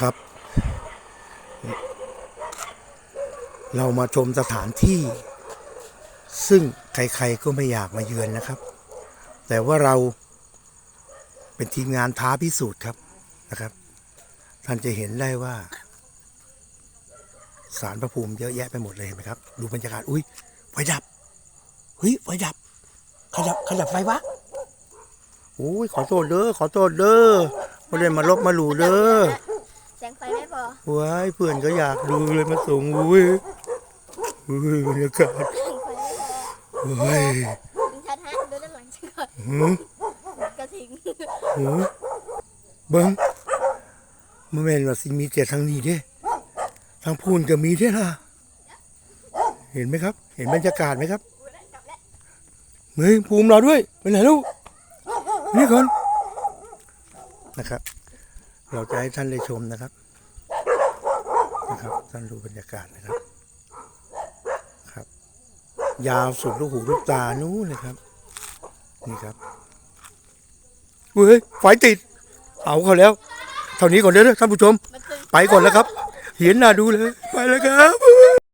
ครับ เรามาชมสถานที่ ซึ่งใครๆก็ไม่อยากมาเยือนนะครับ แต่ว่าเราเป็นทีมงานท้าพิสูจน์ครับนะครับ ท่านจะเห็นได้ว่าสารพระภูมิเยอะแยะไปหมดเลยเห็นไหมครับ ดูบรรยากาศอุ้ยไฟดับเฮ้ยไฟดับขยับขยับไฟวะโอ้ยขอโทษเด้อขอโทษเด้อไม่ได้มาลบมาหลู่เด้อ ว้ายเพื่อนก็อยากดูเลยมาส่งอุ้ยอุ้ยบรรยากาศแสงไฟไม่พอโอ้ยยิงชัดฮะดูด้านหลังฉันก่อนหืมกระทิงหืมเบิ้งมันแม่นว่าสิมีแต่ทางนี้เด้ทางพูนก็มีเด้ล่ะเห็นไหมครับ เห็นบรรยากาศไหมครับกลับแล้วเฮ้ยภูมิเราด้วยไปไหนลูกนี่ก่อนนะครับ เราจะให้ท่านได้ชมนะครับนะครับ ท่านดูบรรยากาศนะครับครับ ยาวสุดลูกหูลูกตานู้นเลยครับ นี่ครับเฮ้ยไฟติด เอาเขาแล้ว เท่านี้ก่อนเด้อท่านผู้ชมมันตึงไปก่อนแล้วครับ เห็นหน้าดูเลย ไปแล้วครับ